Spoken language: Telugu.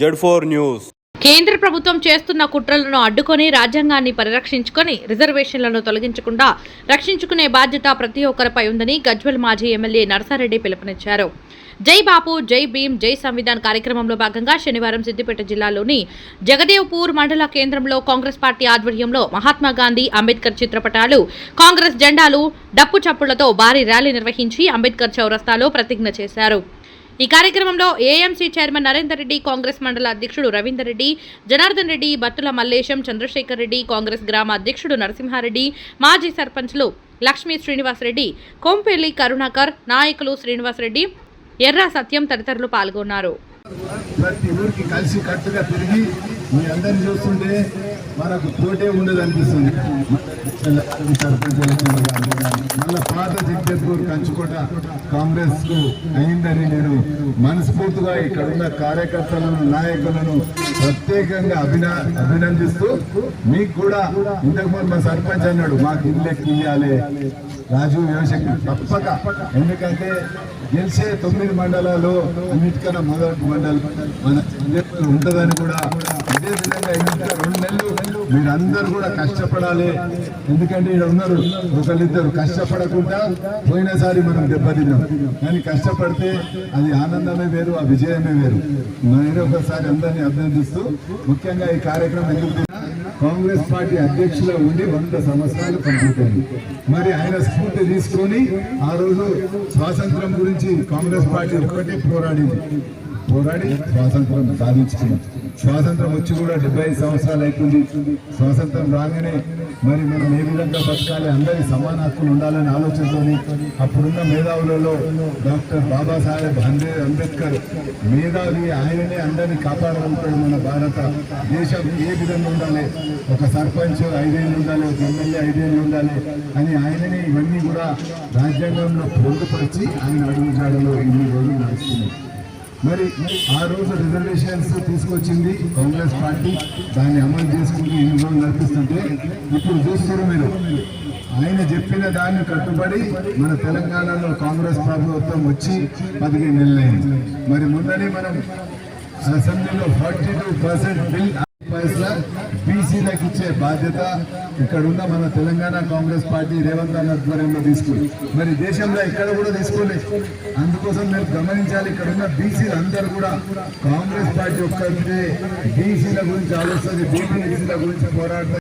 Z four news. కేంద్ర ప్రభుత్వం చేస్తున్న కుట్రలను అడ్డుకొని రాజ్యాంగాన్ని పరిరక్షించుకొని రిజర్వేషన్లను తొలగించకుండా రక్షించుకునే బాధ్యత ప్రతి ఒక్కరిపై ఉందని గజ్వల్ మాజీ ఎమ్మెల్యే నరసారెడ్డి పిలుపునిచ్చారు. జై బాపు జై భీమ్ జై సంవిధాన్ కార్యక్రమంలో భాగంగా శనివారం సిద్దిపేట జిల్లాలోని జగదేవ్పూర్ మండల కేంద్రంలో కాంగ్రెస్ పార్టీ ఆధ్వర్యంలో మహాత్మా గాంధీ అంబేద్కర్ చిత్రపటాలు కాంగ్రెస్ జెండాలు డప్పు చప్పులతో భారీ ర్యాలీ నిర్వహించి అంబేద్కర్ చౌరస్తాలో ప్రతిజ్ఞ చేశారు. ఈ కార్యక్రమంలో ఏఎంసీ చైర్మన్ నరేందర్ రెడ్డి కాంగ్రెస్ మండల అధ్యక్షుడు రవీందర్ రెడ్డి జనార్దన్ రెడ్డి బత్తుల మల్లేశం చంద్రశేఖర్ రెడ్డి కాంగ్రెస్ గ్రామ అధ్యక్షుడు నరసింహారెడ్డి మాజీ సర్పంచ్లు లక్ష్మీ శ్రీనివాసరెడ్డి కొంపెల్లి కరుణాకర్ నాయకులు శ్రీనివాసరెడ్డి ఎర్ర సత్యం తదితరులు పాల్గొన్నారు. ప్రతి ఊరికి కలిసి కట్టుగా తిరిగి మీ అందరిని చూస్తుంటే మనకు పోటే ఉండదు అనిపిస్తుంది సర్పంచ్ మళ్ళా పాత జగదేపూర్ కంచుకోట కాంగ్రెస్కు అయిందని నేను మనస్ఫూర్తిగా ఇక్కడ ఉన్న కార్యకర్తలను నాయకులను ప్రత్యేకంగా అభినా అభినందిస్తూ మీకు కూడా ఇంతకుముందు మా సర్పంచ్ అన్నాడు మాకు ఇల్లు ఇయ్యాలి రాజు యువశక్తి తప్పక ఎందుకంటే గెలిచే తొమ్మిది మండలాలు అన్నిటికన్నా మొదటి మండలం మన ఉంటుందని కూడా ఇదే విధంగా ఇంకా రెండు నెలలు మీరందరూ కూడా కష్టపడాలి. ఎందుకంటే ఇక్కడ ఉన్నారు ఒకళ్ళిద్దరు. కష్టపడకుండా పోయినసారి మనం దెబ్బతిన్నాం. కానీ కష్టపడితే అది ఆనందమే వేరు ఆ విజయమే వేరు. నేను ఒకసారి అందరినీ అభినందిస్తూ ముఖ్యంగా ఈ కార్యక్రమం ఎందుకు కాంగ్రెస్ పార్టీ అధ్యక్షులు ఉండి వంద సంవత్సరాలు కంప్లీట్ అయింది. మరి ఆయన స్ఫూర్తి తీసుకొని ఆ రోజు స్వాతంత్రం గురించి కాంగ్రెస్ పార్టీ ఒక్కటే పోరాడింది. పోరాడి స్వాతంత్రం సాధించుకుంది స్వాతంత్రం వచ్చి కూడా డెబ్బై సంవత్సరాలు అయిపోయింది. స్వాతంత్రం రాగానే మరి మనం ఏ విధంగా బతకాలి? అందరి సమాన హక్కులు ఉండాలని ఆలోచనతోని అప్పుడున్న మేధావులలో డాక్టర్ బాబాసాహెబ్ అంబే అంబేద్కర్ మేధావి ఆయననే అందరినీ కాపాడగలుగుతాడు మన భారత దేశం. ఏ విధంగా ఉండాలి? ఒక సర్పంచ్ ఐదేళ్ళు ఉండాలి ఒక ఎమ్మెల్యే ఐదేళ్ళు ఉండాలి అని ఆయననే ఇవన్నీ కూడా రాజ్యాంగంలో పొందుపరిచి ఆయన అడుగు జాడలో ఇన్ని రోజులు నడుస్తున్నాయి. మరి ఆ రోజు రిజర్వేషన్స్ తీసుకొచ్చింది కాంగ్రెస్ పార్టీ. దాన్ని అమలు చేసుకుంటూ ఇన్ని రోజులు నడిపిస్తుంటే ఇప్పుడు చూస్తారు మీరు. ఆయన చెప్పిన దాన్ని కట్టుబడి మన తెలంగాణలో కాంగ్రెస్ ప్రభుత్వం వచ్చి పదిహేను నెలలైంది. మరి ముందని మనం అసెంబ్లీలో ఫార్టీ టూ పర్సెంట్ బిల్ బీసీలకు ఇచ్చే బాధ్యత ఇక్కడ ఉన్న మన తెలంగాణ కాంగ్రెస్ పార్టీ రేవంత్ అన్న ఆధ్వర్యంలో తీసుకుంది. మరి దేశంలో ఎక్కడ కూడా తీసుకోలేదు అందుకోసం మీరు గమనించాలి ఇక్కడ ఉన్న బీసీలు అందరూ కూడా కాంగ్రెస్ పార్టీ ఒక్కరితే బీసీల గురించి ఆలోచిస్తుంది బీసీల గురించి పోరాడుతుంది